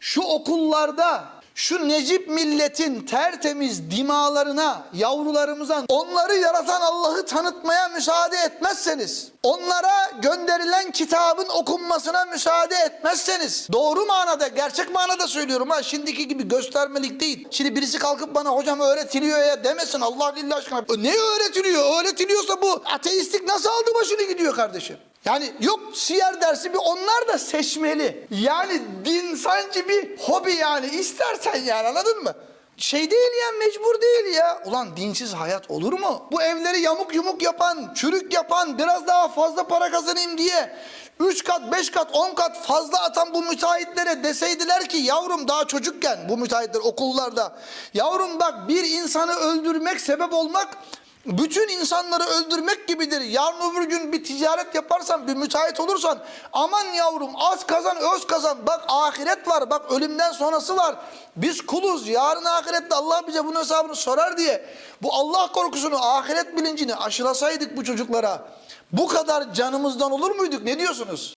şu okullarda şu Necip milletin tertemiz dimalarına, yavrularımıza onları yaratan Allah'ı tanıtmaya müsaade etmezseniz, onlara gönderilen kitabın okunmasına müsaade etmezseniz, doğru manada, gerçek manada söylüyorum ha, şimdiki gibi göstermelik değil. Şimdi birisi kalkıp bana hocam öğretiliyor ya demesin Allah billah aşkına. Ne öğretiliyor? Öğretiliyorsa bu ateistlik nasıl aldı başını gidiyor kardeşim? Yani yok siyer dersi bir onlar da seçmeli. Yani din sanki bir hobi yani istersen yani anladın mı? Şey değil ya mecbur değil ya. Ulan dinsiz hayat olur mu? Bu evleri yamuk yumuk yapan, çürük yapan, biraz daha fazla para kazanayım diye 3 kat, 5 kat, 10 kat fazla atan bu müteahhitlere deseydiler ki yavrum daha çocukken bu müteahhitler okullarda. Yavrum bak bir insanı öldürmek, sebep olmak bütün insanları öldürmek gibidir. Yarın öbür gün bir ticaret yaparsan, bir müteahhit olursan aman yavrum az kazan öz kazan. Bak ahiret var, bak ölümden sonrası var. Biz kuluz, yarın ahirette Allah bize bunun hesabını sorar diye. Bu Allah korkusunu, ahiret bilincini aşılasaydık bu çocuklara bu kadar canımızdan olur muyduk? Ne diyorsunuz?